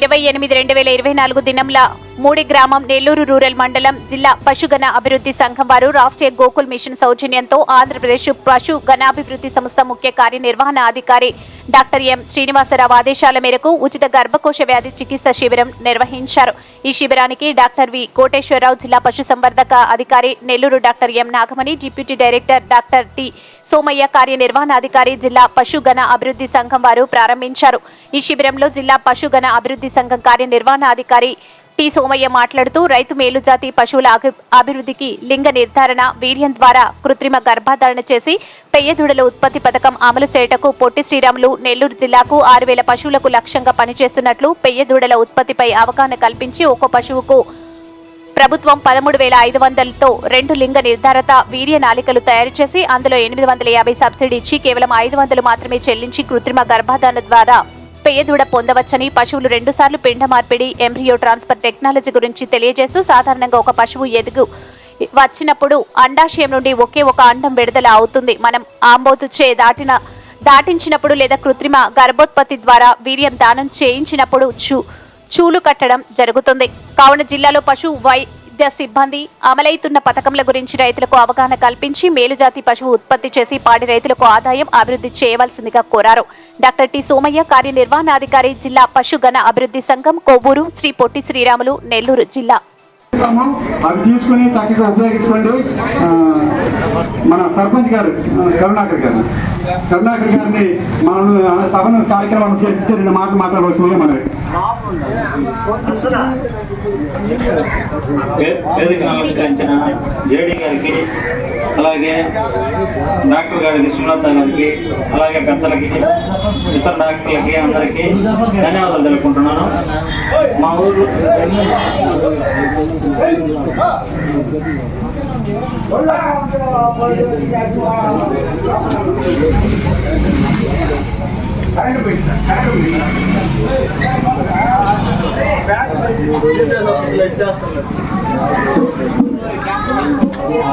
തീരുമാനം ఇరవై ఎనిమిది రెండు వేల ఇరవై నాలుగు దినంల మూడి గ్రామం నెల్లూరు రూరల్ మండలం జిల్లా పశుగణ అభివృద్ధి సంఘం వారు రాష్ట్రీయ గోకుల్ మిషన్ సౌజన్యంతో ఆంధ్రప్రదేశ్ పశు గణాభివృద్ధి సంస్థ ముఖ్య కార్యనిర్వహణ అధికారి డాక్టర్ ఎం శ్రీనివాసరావు ఆదేశాల మేరకు ఉచిత గర్భకోశ వ్యాధి చికిత్స శిబిరం నిర్వహించారు. ఈ శిబిరానికి డాక్టర్ వి కోటేశ్వరరావు జిల్లా పశుసంవర్ధక అధికారి Nellore doctor M Nagamani deputy director doctor T Somaiah కార్యనిర్వహణాధికారి జిల్లా పశుగణ అభివృద్ధి సంఘం వారు ప్రారంభించారు. ఈ శిబిరంలో జిల్లా పశుగణ అభివృద్ధి సంఘం కార్యనిర్వహణాధికారి టి. సోమయ్య మాట్లాడుతూ రైతు మేలుజాతి పశువుల అభి- అభివృద్ధికి లింగ నిర్ధారణ వీర్యం ద్వారా కృత్రిమ గర్భధారణ చేసి పెయ్యదుడల ఉత్పత్తి పథకం అమలు చేయుటకు పొట్టి శ్రీరాములు నెల్లూరు జిల్లాకు ఆరు వేల పశువులకు లక్ష్యంగా పనిచేస్తున్నట్లు పెయ్యదుడల ఉత్పత్తిపై అవగాహన కల్పించి ఒక్కో పశువుకు ప్రభుత్వం పదమూడు వేల ఐదు వందలతో రెండు లింగ నిర్ధారత వీర్య నాలికలు తయారు చేసి అందులో ఎనిమిది వందల యాభై సబ్సిడీ ఇచ్చి కేవలం ఐదు వందలు మాత్రమే చెల్లించి కృత్రిమ గర్భధారణ ద్వారా పేదూడ పొందవచ్చని పశువులు రెండుసార్లు పిండ మార్పిడి ఎంబ్రియో ట్రాన్స్ఫర్ టెక్నాలజీ గురించి తెలియజేస్తూ సాధారణంగా ఒక పశువు ఎదుగు వచ్చినప్పుడు అండాశయం నుండి ఒకే ఒక అండం విడుదల అవుతుంది. మనం ఆంబోతు చే దాటిన దాటించినప్పుడు లేదా కృత్రిమ గర్భోత్పత్తి ద్వారా వీర్యం దానం చేయించినప్పుడు చూ చూలు కట్టడం జరుగుతుంది. కావున జిల్లాలో పశు వై వైద్య సిబ్బంది అమలైతున్న పథకంల గురించి రైతులకు అవగాహన కల్పించి మేలుజాతి పశువు ఉత్పత్తి చేసి పాడి రైతులకు ఆదాయం అభివృద్ధి చేయవలసిందిగా కోరారు. Doctor T. సోమయ్య కార్యనిర్వహణాధికారి జిల్లా పశుగణ అభివృద్ధి సంఘం కొవ్వూరు శ్రీ పొట్టి శ్రీరాములు నెల్లూరు జిల్లా. ఇస్తాము. అవి తీసుకుని చక్కగా ఉపయోగించుకోండి. మన సర్పంచ్ గారు కరుణాకర్ గారు. కరుణాకర్ గారిని మనం సభను కార్యక్రమాలు చేస్తే రెండు మాటలు మాట్లాడవలసిందిగా మనవి వే- వేదికను జేడీ గారికి అలాగే డాక్టర్ గారికి సునీత గారికి అలాగే పెద్దలకి ఇతర డాక్టర్లకి అందరికీ ధన్యవాదాలు తెలుపుకుంటున్నాను. మా ఊరు అలాగే